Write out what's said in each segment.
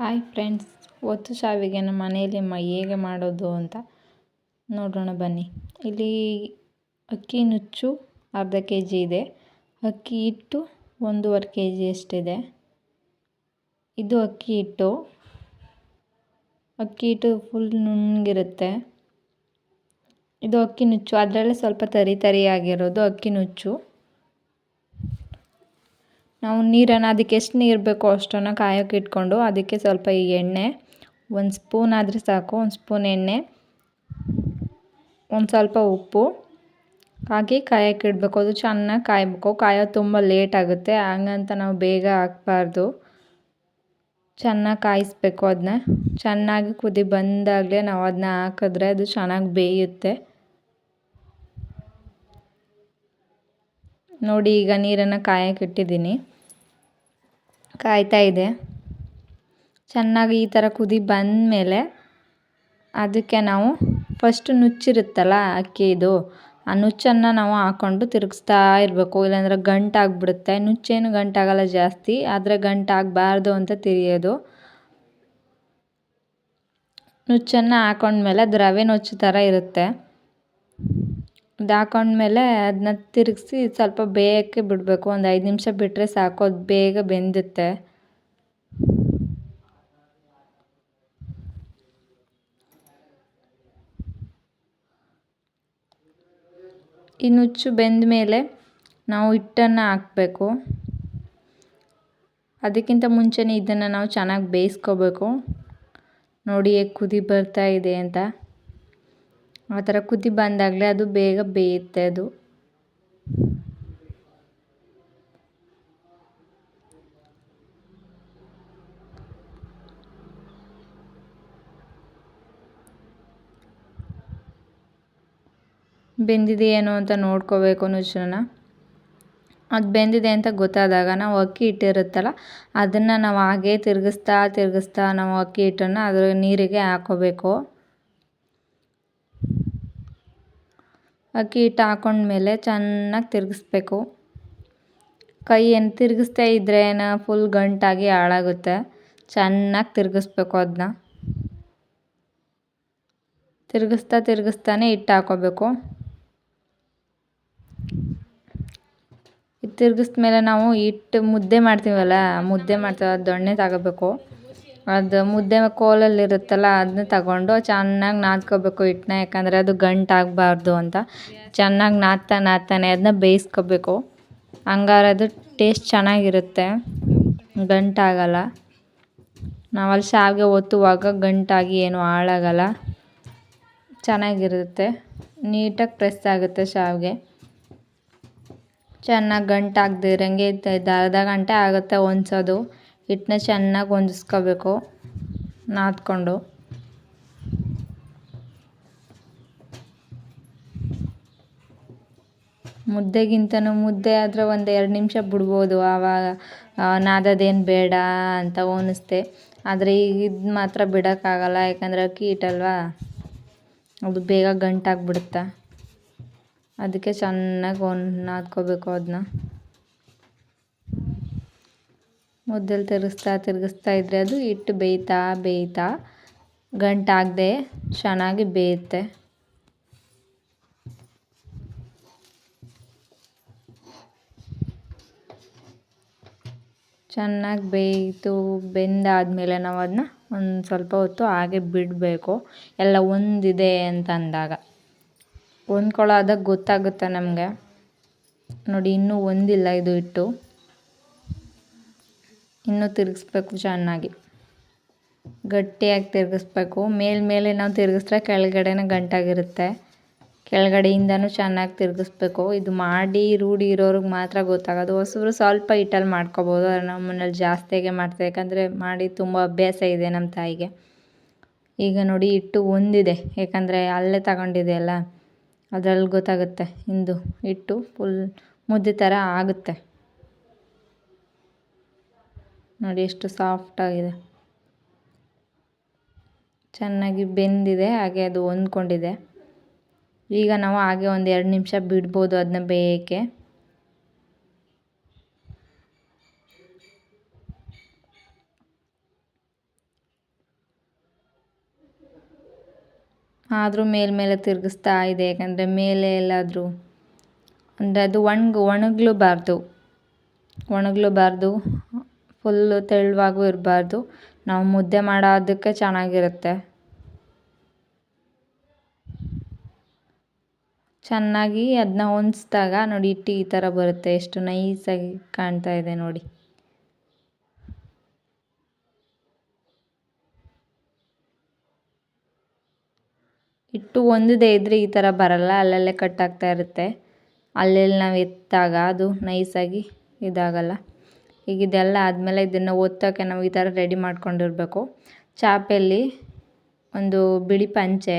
Hi friends ಒತ್ತು ಶಾವಿಗೆ ನಮ್ಮ ಮನೆಯಲ್ಲಿ ಮ ಹೇಗೆ ಮಾಡೋದು ಅಂತ ನೋಡೋಣ ಬನ್ನಿ. ಇಲ್ಲಿ ಅಕ್ಕಿ ನುಚ್ಚು ಅರ್ಧ ಕೆ ಜಿ ಇದೆ. ಅಕ್ಕಿ ಹಿಟ್ಟು ಒಂದೂವರೆ ಕೆ ಜಿ ಅಷ್ಟಿದೆ. ಇದು ಅಕ್ಕಿ ಹಿಟ್ಟು. ಅಕ್ಕಿ ಹಿಟ್ಟು ಫುಲ್ ನುಣ್ಣಗಿರುತ್ತೆ. ಇದು ಅಕ್ಕಿ ನುಚ್ಚು. ಅದರಲ್ಲೇ ಸ್ವಲ್ಪ ತರಿ ತರಿಯಾಗಿರೋದು ಅಕ್ಕಿ ನುಚ್ಚು. ನಾವು ನೀರನ್ನು ಅದಕ್ಕೆ ಎಷ್ಟು ನೀರು ಬೇಕೋ ಅಷ್ಟನ್ನು ಕಾಯೋಕೆ ಇಟ್ಕೊಂಡು ಅದಕ್ಕೆ ಸ್ವಲ್ಪ ಈ ಎಣ್ಣೆ, ಒಂದು ಸ್ಪೂನ್ ಆದರೆ ಸಾಕು, ಒಂದು ಸ್ಪೂನ್ ಎಣ್ಣೆ, ಒಂದು ಸ್ವಲ್ಪ ಉಪ್ಪು ಹಾಕಿ ಕಾಯೋಕೆ ಇಡಬೇಕು. ಅದು ಚೆನ್ನಾಗಿ ಕಾಯಬೇಕು. ಕಾಯೋ ತುಂಬ ಲೇಟ್ ಆಗುತ್ತೆ. ಹಂಗಂತ ನಾವು ಬೇಗ ಹಾಕ್ಬಾರ್ದು. ಚೆನ್ನಾಗಿ ಕಾಯಿಸ್ಬೇಕು ಅದನ್ನ. ಚೆನ್ನಾಗಿ ಕುದಿ ಬಂದಾಗಲೇ ನಾವು ಅದನ್ನ ಹಾಕಿದ್ರೆ ಅದು ಚೆನ್ನಾಗಿ ಬೇಯುತ್ತೆ. ನೋಡಿ, ಈಗ ನೀರನ್ನು ಕಾಯಕ್ಕೆ ಇಟ್ಟಿದ್ದೀನಿ. ಕಾಯ್ತಾ ಇದೆ. ಚೆನ್ನಾಗಿ ಈ ಥರ ಕುದಿ ಬಂದಮೇಲೆ ಅದಕ್ಕೆ ನಾವು ಫಸ್ಟ್ ನುಚ್ಚಿರುತ್ತಲ್ಲ ಅಕ್ಕಿದು ಆ ನುಚ್ಚನ್ನು ನಾವು ಹಾಕ್ಕೊಂಡು ತಿರುಗಿಸ್ತಾ ಇರಬೇಕು. ಇಲ್ಲಾಂದರೆ ಗಂಟಾಗ್ಬಿಡುತ್ತೆ ನುಚ್ಚೇನು ಗಂಟಾಗಲ್ಲ ಜಾಸ್ತಿ, ಆದರೆ ಗಂಟಾಗಬಾರ್ದು ಅಂತ ತಿರಿಯೋದು ನುಚ್ಚನ್ನು ಹಾಕೊಂಡ್ಮೇಲೆ ಅದು ರವೆ ನುಚ್ಚು ಥರ ಇರುತ್ತೆ. ಅದು ಹಾಕೊಂಡ್ಮೇಲೆ ಅದನ್ನ ತಿರುಗಿಸಿ ಸ್ವಲ್ಪ ಬೇಯೋಕ್ಕೆ ಬಿಡಬೇಕು. ಒಂದು ಐದು ನಿಮಿಷ ಬಿಟ್ಟರೆ ಸಾಕು, ಅದು ಬೇಗ ಬೆಂದುತ್ತೆ. ಈ ನುಚ್ಚು ಬೆಂದ ಮೇಲೆ ನಾವು ಹಿಟ್ಟನ್ನು ಹಾಕಬೇಕು. ಅದಕ್ಕಿಂತ ಮುಂಚೆನೇ ಇದನ್ನು ನಾವು ಚೆನ್ನಾಗಿ ಬೇಯಿಸ್ಕೋಬೇಕು. ನೋಡಿ ಹೇಗೆ ಕುದಿ ಬರ್ತಾ ಇದೆ ಅಂತ. ಆ ಥರ ಕುದಿ ಬಂದಾಗಲೇ ಅದು ಬೇಗ ಬೇಯುತ್ತೆ ಅದು. ಬೆಂದಿದೆ ಏನೋ ಅಂತ ನೋಡ್ಕೋಬೇಕು ನುಚ್ಚನ್ನ ಅದು ಬೆಂದಿದೆ ಅಂತ ಗೊತ್ತಾದಾಗ ನಾವು ಅಕ್ಕಿ ಹಿಟ್ಟಿರುತ್ತಲ್ಲ, ಅದನ್ನು ನಾವು ಹಾಗೆ ತಿರುಗಿಸ್ತಾ ತಿರುಗಿಸ್ತಾ ನಾವು ಅಕ್ಕಿ ಹಿಟ್ಟನ್ನು ಅದರ ನೀರಿಗೆ ಹಾಕೋಬೇಕು. ಅಕ್ಕಿ ಹಿಟ್ಟು ಹಾಕೊಂಡ್ಮೇಲೆ ಚೆನ್ನಾಗಿ ತಿರುಗಿಸ್ಬೇಕು. ಕೈ ಏನು ತಿರುಗಿಸ್ದೇ ಇದ್ದರೆ ಫುಲ್ ಗಂಟಾಗಿ ಹಾಳಾಗುತ್ತೆ. ಚೆನ್ನಾಗಿ ತಿರುಗಿಸ್ಬೇಕು ಅದನ್ನ ತಿರುಗಿಸ್ತಾ ತಿರುಗಿಸ್ತಾನೆ ಹಿಟ್ಟು ಹಾಕೋಬೇಕು. ತಿರುಗಿಸ್ಮೇಲೆ ನಾವು ಹಿಟ್ಟು ಮುದ್ದೆ ಮಾಡ್ತೀವಲ್ಲ, ಮುದ್ದೆ ಮಾಡ್ತೀವಿ ಅದು ದೊಣ್ಣೆ ತಗೋಬೇಕು. ಅದು ಮುದ್ದೆ ಕೋಲಲ್ಲಿರುತ್ತಲ್ಲ ಅದನ್ನ ತಗೊಂಡು ಚೆನ್ನಾಗಿ ನಾದ್ಕೋಬೇಕು ಹಿಟ್ಟನ್ನ, ಯಾಕಂದರೆ ಅದು ಗಂಟಾಗಬಾರ್ದು ಅಂತ. ಚೆನ್ನಾಗಿ ನಾದ್ತಾ ನಾದ್ತಾನೆ ಅದನ್ನ ಬೇಯಿಸ್ಕೋಬೇಕು. ಹಂಗಾರೆ ಅದು ಟೇಸ್ಟ್ ಚೆನ್ನಾಗಿರುತ್ತೆ. ಗಂಟಾಗಲ್ಲ. ನಾವಲ್ಲಿ ಶಾವಿಗೆ ಒತ್ತುವಾಗ ಗಂಟಾಗಿ ಏನು ಹಾಳಾಗಲ್ಲ. ಚೆನ್ನಾಗಿರುತ್ತೆ. ನೀಟಾಗಿ ಪ್ರೆಸ್ ಆಗುತ್ತೆ ಶಾವಿಗೆ. ಚೆನ್ನಾಗಿ ಗಂಟು ಇರೋಂಗೆ ಅರ್ಧ ಗಂಟೆ ಆಗುತ್ತೆ ಹೊಂದ್ಸೋದು ಹಿಟ್ಟನ್ನ ಚೆನ್ನಾಗಿ ಹೊಂದಿಸ್ಕೋಬೇಕು. ನಾದ್ಕೊಂಡು. ಮುದ್ದೆಗಿಂತನೂ ಮುದ್ದೆ ಆದರೆ ಒಂದು ಎರಡು ನಿಮಿಷ ಬಿಡ್ಬೋದು. ಆವಾಗ ನಾದೋದೇನು ಬೇಡ ಅಂತ ಅನ್ನಿಸ್ತೆ. ಆದರೆ ಈಗ ಇದು ಮಾತ್ರ ಬಿಡೋಕ್ಕಾಗಲ್ಲ, ಯಾಕಂದರೆ ಅಕ್ಕಿ ಹಿಟ್ಟಲ್ವಾ? ಅದು ಬೇಗ ಗಂಟಾಗ್ಬಿಡುತ್ತೆ? ಅದಕ್ಕೆ ಚೆನ್ನಾಗಿ ಒಂದು ನಾದ್ಕೋಬೇಕು ಅದನ್ನ ಮುದ್ದೆಲಿ ತಿರುಗಿಸ್ತಾ ತಿರುಗಿಸ್ತಾ ಇದ್ದರೆ ಅದು ಹಿಟ್ಟು ಬೇಯ್ತಾ ಬೇಯ್ತಾ ಗಂಟಾಗದೆ ಚೆನ್ನಾಗಿ ಬೇಯುತ್ತೆ. ಚೆನ್ನಾಗಿ ಬೇಯಿತು, ಬೆಂದಾದಮೇಲೆ ನಾವು ಅದನ್ನ ಒಂದು ಸ್ವಲ್ಪ ಹೊತ್ತು ಹಾಗೆ ಬಿಡಬೇಕು. ಎಲ್ಲ ಒಂದಿದೆ ಅಂತ ಅಂದಾಗ ಹೊಂದ್ಕೊಳ್ಳೋದಾಗ ಗೊತ್ತಾಗುತ್ತೆ ನಮಗೆ. ನೋಡಿ, ಇನ್ನೂ ಒಂದಿಲ್ಲ ಇದು ಹಿಟ್ಟು. ಇನ್ನೂ ತಿರುಗಿಸ್ಬೇಕು ಚೆನ್ನಾಗಿ. ಗಟ್ಟಿಯಾಗಿ ತಿರುಗಿಸ್ಬೇಕು. ಮೇಲ್ಮೇಲೆ ನಾವು ತಿರುಗಿಸ್ರೆ ಕೆಳಗಡೆನೇ ಗಂಟಾಗಿರುತ್ತೆ. ಕೆಳಗಡೆಯಿಂದನೂ ಚೆನ್ನಾಗಿ ತಿರುಗಿಸ್ಬೇಕು. ಇದು ಮಾಡಿ ರೂಢಿ ಇರೋರಿಗೆ ಮಾತ್ರ ಗೊತ್ತಾಗೋದು. ಹೊಸಬ್ರು ಸ್ವಲ್ಪ ಹಿಟ್ಟಲ್ಲಿ ಮಾಡ್ಕೊಬೋದು. ನಮ್ಮ ಮನೇಲಿ ಜಾಸ್ತಿಯಾಗೆ ಮಾಡ್ತಾರೆ. ಯಾಕಂದರೆ ಮಾಡಿ ತುಂಬ ಅಭ್ಯಾಸ ಇದೆ ನಮ್ಮ ತಾಯಿಗೆ. ಈಗ ನೋಡಿ ಹಿಟ್ಟು ಒಂದಿದೆ. ಯಾಕಂದರೆ ಅಲ್ಲೇ ತಗೊಂಡಿದೆ ಅಲ್ಲ. ಅದ್ರಲ್ಲಿ ಗೊತ್ತಾಗುತ್ತೆ. ಇಂದು ಹಿಟ್ಟು ಫುಲ್ ಮುದ್ದೆ ಥರ ಆಗುತ್ತೆ. ನೋಡಿ ಎಷ್ಟು ಸಾಫ್ಟ್ ಆಗಿದೆ. ಚೆನ್ನಾಗಿ ಬೆಂದಿದೆ, ಹಾಗೆ ಅದು ಹೊಂದ್ಕೊಂಡಿದೆ. ಈಗ ನಾವು ಹಾಗೆ ಒಂದು ಎರಡು ನಿಮಿಷ ಬಿಡ್ಬೋದು ಅದನ್ನ ಬೇಯಕ್ಕೆ. ಆದರೂ ಮೇಲ್ಮೇಲೆ ತಿರುಗಿಸ್ತಾ ಇದೆ, ಯಾಕಂದರೆ ಮೇಲೆ ಎಲ್ಲಾದರೂ. ಅಂದರೆ ಅದು ಒಣಗ ಒಣಗಲೂಬಾರ್ದು ಒಣಗಲೂಬಾರ್ದು ಫುಲ್ಲು ತೆಳುವಾಗೂ ಇರಬಾರ್ದು. ನಾವು ಮುದ್ದೆ ಮಾಡೋದಕ್ಕೆ ಚೆನ್ನಾಗಿರುತ್ತೆ. ಚೆನ್ನಾಗಿ ಅದನ್ನ ಹೊಂದಿಸ್ದಾಗ ನೋಡಿ ಹಿಟ್ಟು ಈ ಥರ ಬರುತ್ತೆ. ಎಷ್ಟು ನೈಸಾಗಿ ಕಾಣ್ತಾ ಇದೆ ನೋಡಿ. ಹಿಟ್ಟು ಒಂದದೇ ಇದ್ದರೆ ಈ ಥರ ಬರಲ್ಲ. ಅಲ್ಲಲ್ಲೇ ಕಟ್ಟಾಗ್ತಾ ಇರುತ್ತೆ. ಅಲ್ಲೆಲ್ಲಿ ನಾವು ಎತ್ತಾಗ ಅದು ನೈಸಾಗಿ ಇದಾಗಲ್ಲ. ಈಗ ಇದೆಲ್ಲ ಆದಮೇಲೆ ಇದನ್ನು ಒತ್ತೋಕ್ಕೆ ನಾವು ಈ ಥರ ರೆಡಿ ಮಾಡ್ಕೊಂಡಿರಬೇಕು. ಚಾಪೆಯಲ್ಲಿ ಒಂದು ಬಿಳಿ ಪಂಚೆ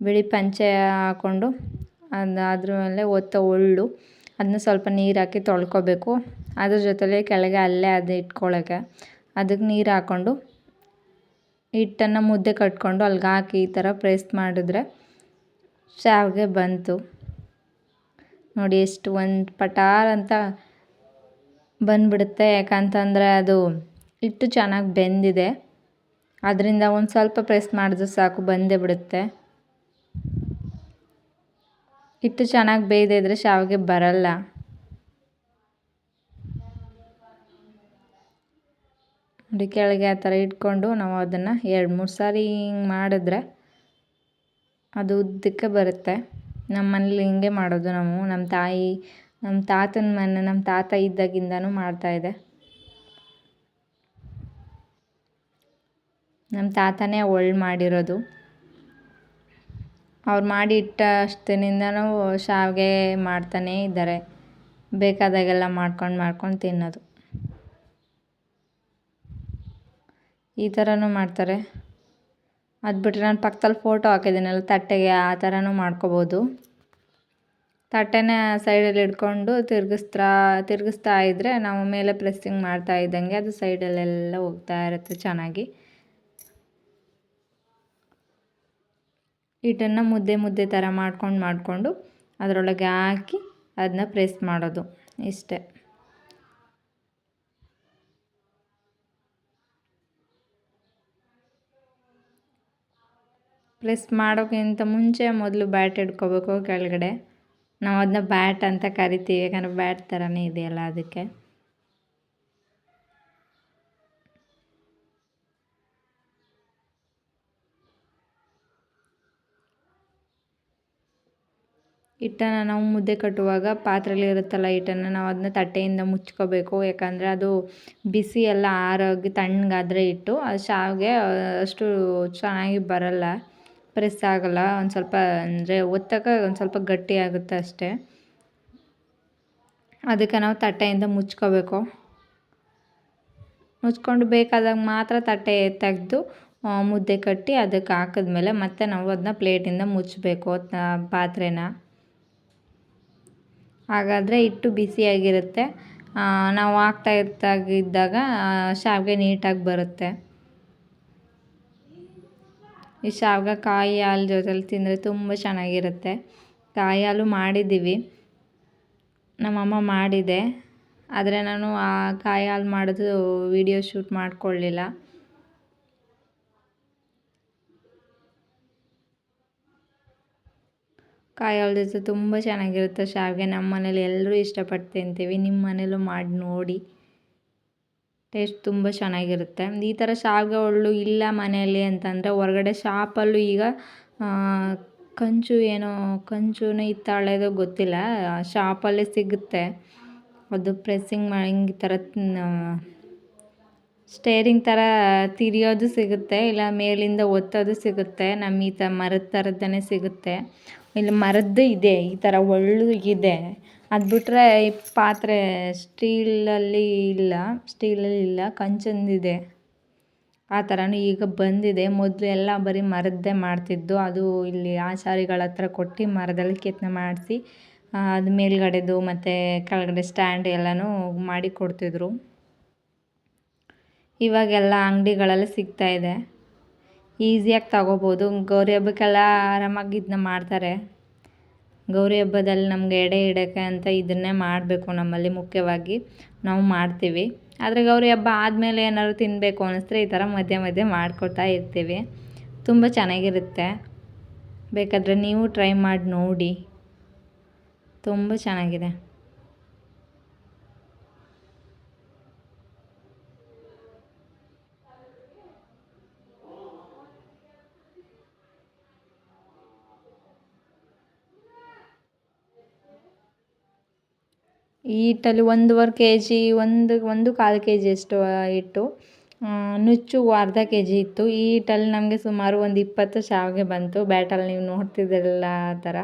ಬಿಳಿ ಪಂಚೆ ಹಾಕ್ಕೊಂಡು ಅದು ಅದ್ರ ಮೇಲೆ ಒತ್ತೋ ಒಳ್ಳು ಅದನ್ನ ಸ್ವಲ್ಪ ನೀರು ಹಾಕಿ ತೊಳ್ಕೊಬೇಕು. ಅದ್ರ ಜೊತೆಲೆ ಕೆಳಗೆ ಅಲ್ಲೇ ಅದು ಇಟ್ಕೊಳ್ಳೋಕ್ಕೆ ಅದಕ್ಕೆ ನೀರು ಹಾಕ್ಕೊಂಡು ಹಿಟ್ಟನ್ನು ಮುದ್ದೆ ಕಟ್ಕೊಂಡು ಅಲ್ಲಿಗೆ ಹಾಕಿ ಈ ಥರ ಪ್ರೆಸ್ ಮಾಡಿದ್ರೆ ಶಾವಿಗೆ ಬಂತು. ನೋಡಿ ಎಷ್ಟು ಒಂದು ಪಟಾರ್ ಅಂತ ಬಂದುಬಿಡುತ್ತೆ. ಯಾಕಂತಂದರೆ ಅದು ಹಿಟ್ಟು ಚೆನ್ನಾಗಿ ಬೆಂದಿದೆ. ಅದರಿಂದ ಒಂದು ಸ್ವಲ್ಪ ಪ್ರೆಸ್ ಮಾಡಿದ್ರೆ ಸಾಕು, ಬಂದೇ ಬಿಡುತ್ತೆ. ಹಿಟ್ಟು ಚೆನ್ನಾಗಿ ಬೇಯ್ದಿದ್ರೆ ಶಾವಿಗೆ ಬರಲ್ಲ. ನೋಡಿ ಕೆಳಗೆ ಆ ಥರ ಇಟ್ಕೊಂಡು ನಾವು ಅದನ್ನು ಎರಡು ಮೂರು ಸಾರಿ ಹಿಂಗೆ ಮಾಡಿದ್ರೆ ಅದು ಉದ್ದಕ್ಕೆ ಬರುತ್ತೆ. ನಮ್ಮ ಮನೇಲಿ ಹಿಂಗೆ ಮಾಡೋದು ನಾವು. ನಮ್ಮ ತಾಯಿ ನಮ್ಮ ತಾತನ ಮನೆ, ನಮ್ಮ ತಾತ ಇದ್ದಾಗಿಂದ ಮಾಡ್ತಾ ಇದೆ. ನಮ್ಮ ತಾತನೇ ಒಳ್ಳೆ ಮಾಡಿರೋದು. ಅವ್ರು ಮಾಡಿ ಇಟ್ಟ ಅಷ್ಟಿನಿಂದನೂ ಶಾವಿಗೆ ಮಾಡ್ತಾನೇ ಇದ್ದಾರೆ. ಬೇಕಾದಾಗೆಲ್ಲ ಮಾಡ್ಕೊಂಡು ಮಾಡ್ಕೊಂಡು ತಿನ್ನೋದು. ಈ ಥರನೂ ಮಾಡ್ತಾರೆ. ಅದು ಬಿಟ್ಟರೆ ನಾನು ಪಕ್ಕದಲ್ಲಿ ಫೋಟೋ ಹಾಕಿದ್ದೀನಲ್ಲ, ತಟ್ಟೆಗೆ ಆ ಥರನೂ ಮಾಡ್ಕೊಬೋದು. ತಟ್ಟೆನ ಸೈಡಲ್ಲಿ ಇಟ್ಕೊಂಡು ತಿರುಗಿಸ್ತಾ ತಿರುಗಿಸ್ತಾ ಇದ್ದರೆ ನಾವು ಮೇಲೆ ಪ್ರೆಸ್ಸಿಂಗ್ ಮಾಡ್ತಾ ಇದ್ದಂಗೆ ಅದು ಸೈಡಲ್ಲೆಲ್ಲ ಹೋಗ್ತಾ ಇರುತ್ತೆ ಚೆನ್ನಾಗಿ. ಹಿಟ್ಟನ್ನು ಮುದ್ದೆ ಮುದ್ದೆ ಥರ ಮಾಡ್ಕೊಂಡು ಮಾಡಿಕೊಂಡು ಅದರೊಳಗೆ ಹಾಕಿ ಅದನ್ನ ಪ್ರೆಸ್ ಮಾಡೋದು ಇಷ್ಟೇ. ಪ್ರೆಸ್ ಮಾಡೋಕ್ಕಿಂತ ಮುಂಚೆ ಮೊದಲು ಬ್ಯಾಟ್ ಇಟ್ಕೋಬೇಕು ಕೆಳಗಡೆ. ನಾವು ಅದನ್ನ ಬ್ಯಾಟ್ ಅಂತ ಕರಿತೀವಿ. ಯಾಕಂದರೆ ಬ್ಯಾಟ್ ಥರನೇ ಇದೆಯಲ್ಲ ಅದಕ್ಕೆ. ಹಿಟ್ಟನ್ನು ನಾವು ಮುದ್ದೆ ಕಟ್ಟುವಾಗ ಪಾತ್ರೆಯಲ್ಲಿ ಇರುತ್ತಲ್ಲ ಹಿಟ್ಟನ್ನು ನಾವು ಅದನ್ನ ತಟ್ಟೆಯಿಂದ ಮುಚ್ಕೋಬೇಕು. ಯಾಕಂದರೆ ಅದು ಬಿಸಿ ಎಲ್ಲ ಆರೋಗಿ ತಣ್ಣಗಾದರೆ ಹಿಟ್ಟು ಅದು ಶಾವಿಗೆ, ಅಷ್ಟು ಚೆನ್ನಾಗಿ ಬರಲ್ಲ. ಪ್ರೆಸ್ ಆಗಲ್ಲ, ಒಂದು ಸ್ವಲ್ಪ ಅಂದರೆ ಒತ್ತಕ್ಕೆ ಒಂದು ಸ್ವಲ್ಪ ಗಟ್ಟಿ ಆಗುತ್ತೆ ಅಷ್ಟೇ. ಅದಕ್ಕೆ ನಾವು ತಟ್ಟೆಯಿಂದ ಮುಚ್ಕೋಬೇಕು. ಮುಚ್ಕೊಂಡು ಬೇಕಾದಾಗ ಮಾತ್ರ ತಟ್ಟೆ ತೆಗೆದು ಮುದ್ದೆ ಕಟ್ಟಿ ಅದಕ್ಕೆ ಹಾಕಿದ್ಮೇಲೆ ಮತ್ತೆ ನಾವು ಅದನ್ನ ಪ್ಲೇಟಿಂದ ಮುಚ್ಚಬೇಕು ಪಾತ್ರೆನ. ಹಾಗಾದರೆ ಹಿಟ್ಟು ಬಿಸಿಯಾಗಿರುತ್ತೆ. ನಾವು ಹಾಕ್ತಾ ಇರ್ತಾಗಿದ್ದಾಗ ಶಾವಿಗೆ ನೀಟಾಗಿ ಬರುತ್ತೆ. ಈ ಶಾವಿಗೆ ಕಾಯಿ ಹಾಲು ಜೊತೆಲಿ ತಿಂದರೆ ತುಂಬ ಚೆನ್ನಾಗಿರುತ್ತೆ. ಕಾಯಿ ಹಾಲು ಮಾಡಿದ್ದೀವಿ. ನಮ್ಮಮ್ಮ ಮಾಡಿದೆ. ಆದರೆ ನಾನು ಆ ಕಾಯಿ ಹಾಲು ಮಾಡೋದು ವಿಡಿಯೋ ಶೂಟ್ ಮಾಡಿಕೊಳ್ಳಿಲ್ಲ. ಕಾಯಿ ಹಾಲು ಜೊತೆ ತುಂಬ ಚೆನ್ನಾಗಿರುತ್ತೆ ಶಾವಿಗೆ. ನಮ್ಮ ಮನೇಲಿ ಎಲ್ಲರೂ ಇಷ್ಟಪಟ್ಟು ತಿಂತೀವಿ. ನಿಮ್ಮ ಮನೇಲೂ ಮಾಡಿ ನೋಡಿ. ಟೇಸ್ಟ್ ತುಂಬ ಚೆನ್ನಾಗಿರುತ್ತೆ. ಈ ಥರ ಶಾವಿಗೆ ಒಳ್ಳು ಇಲ್ಲ ಮನೆಯಲ್ಲಿ ಅಂತಂದರೆ ಹೊರಗಡೆ ಶಾಪಲ್ಲೂ ಈಗ ಕಂಚು ಏನೋ, ಕಂಚುನೋ ಹಿತ್ತಾಳೆದೋ ಗೊತ್ತಿಲ್ಲ. ಶಾಪಲ್ಲೇ ಸಿಗುತ್ತೆ. ಅದು ಪ್ರೆಸ್ಸಿಂಗ್ ಮಾಡಿ ಈ ಥರ ಸ್ಟೇರಿಂಗ್ ಥರ ತಿರಿಯೋದು ಸಿಗುತ್ತೆ. ಇಲ್ಲ ಮೇಲಿಂದ ಒತ್ತೋದು ಸಿಗುತ್ತೆ. ನಮ್ಮ ಈ ಥರ ಮರದ ಥರದ್ದೇ ಸಿಗುತ್ತೆ. ಇಲ್ಲಿ ಮರದ್ದು ಇದೆ. ಈ ಥರ ಒಳ್ಳು ಇದೆ. ಅದು ಬಿಟ್ಟರೆ ಈ ಪಾತ್ರೆ ಸ್ಟೀಲಲ್ಲಿ ಇಲ್ಲ ಸ್ಟೀಲಲ್ಲಿ ಇಲ್ಲ, ಕಂಚಂದಿದೆ. ಆ ಥರನೂ ಈಗ ಬಂದಿದೆ. ಮೊದಲು ಎಲ್ಲ ಬರೀ ಮರದ್ದೇ ಮಾಡ್ತಿದ್ದು. ಅದು ಇಲ್ಲಿ ಆಚಾರಿಗಳ ಹತ್ರ ಕೊಟ್ಟು ಮರದಲ್ಲಿ ಕೆತ್ತನೆ ಮಾಡಿಸಿ ಅದು ಮೇಲ್ಗಡೆದು ಮತ್ತು ಕೆಳಗಡೆ ಸ್ಟ್ಯಾಂಡ್ ಎಲ್ಲನೂ ಮಾಡಿ ಕೊಡ್ತಿದ್ರು. ಇವಾಗೆಲ್ಲ ಅಂಗಡಿಗಳಲ್ಲಿ ಸಿಗ್ತಾಯಿದೆ ಈಸಿಯಾಗಿ ತಗೋಬೋದು. ಗೌರಿ ಹಬ್ಬಕ್ಕೆಲ್ಲ ಆರಾಮಾಗಿ ಇದನ್ನ ಮಾಡ್ತಾರೆ. ಗೌರಿ ಹಬ್ಬದಲ್ಲಿ ನಮಗೆ ಎಡೆ ಇಡೋಕ್ಕೆ ಅಂತ ಇದನ್ನೇ ಮಾಡಬೇಕು ನಮ್ಮಲ್ಲಿ ಮುಖ್ಯವಾಗಿ ನಾವು ಮಾಡ್ತೀವಿ. ಆದರೆ ಗೌರಿ ಹಬ್ಬ ಆದಮೇಲೆ ಏನಾದ್ರು ತಿನ್ನಬೇಕು ಅನ್ನಿಸಿದ್ರೆ ಈ ಥರ ಮಧ್ಯೆ ಮಧ್ಯೆ ಮಾಡ್ಕೊಳ್ತಾ ಇರ್ತೀವಿ. ತುಂಬ ಚೆನ್ನಾಗಿರುತ್ತೆ. ಬೇಕಾದರೆ ನೀವು ಟ್ರೈ ಮಾಡಿ ನೋಡಿ. ತುಂಬ ಚೆನ್ನಾಗಿದೆ. ಈ ಹಿಟ್ಟಲ್ಲಿ ಒಂದೂವರೆ ಕೆ ಜಿ ಒಂದು ಒಂದು ಕಾಲು ಕೆ ಜಿಯಷ್ಟು ಹಿಟ್ಟು ನುಚ್ಚು ಅರ್ಧ ಕೆ ಜಿ ಇತ್ತು. ಈ ಹಿಟ್ಟಲ್ಲಿ ನಮಗೆ ಸುಮಾರು ಒಂದು ಇಪ್ಪತ್ತು ಶಾವಿಗೆ ಬಂತು. ಬ್ಯಾಟಲ್ಲಿ ನೀವು ನೋಡ್ತಿದ್ದೀರಲ್ಲ ಆ ಥರ.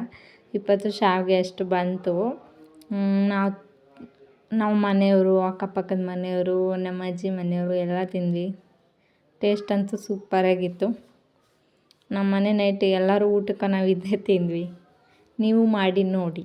ಇಪ್ಪತ್ತು ಶಾವಿಗೆ ಅಷ್ಟು ಬಂತು. ನಾವು ನಾವು ಮನೆಯವರು, ಅಕ್ಕಪಕ್ಕದ ಮನೆಯವರು, ನಮ್ಮ ಅಜ್ಜಿ ಮನೆಯವರು ಎಲ್ಲ ತಿಂದ್ವಿ. ಟೇಸ್ಟ್ ಅಂತೂ ಸೂಪರಾಗಿತ್ತು ನಮ್ಮ ಮನೆ ನೈಟ್ ಎಲ್ಲರೂ ಊಟಕ್ಕೆ ನಾವು ಇದ್ದೇ ತಿಂದ್ವಿ. ನೀವು ಮಾಡಿ ನೋಡಿ.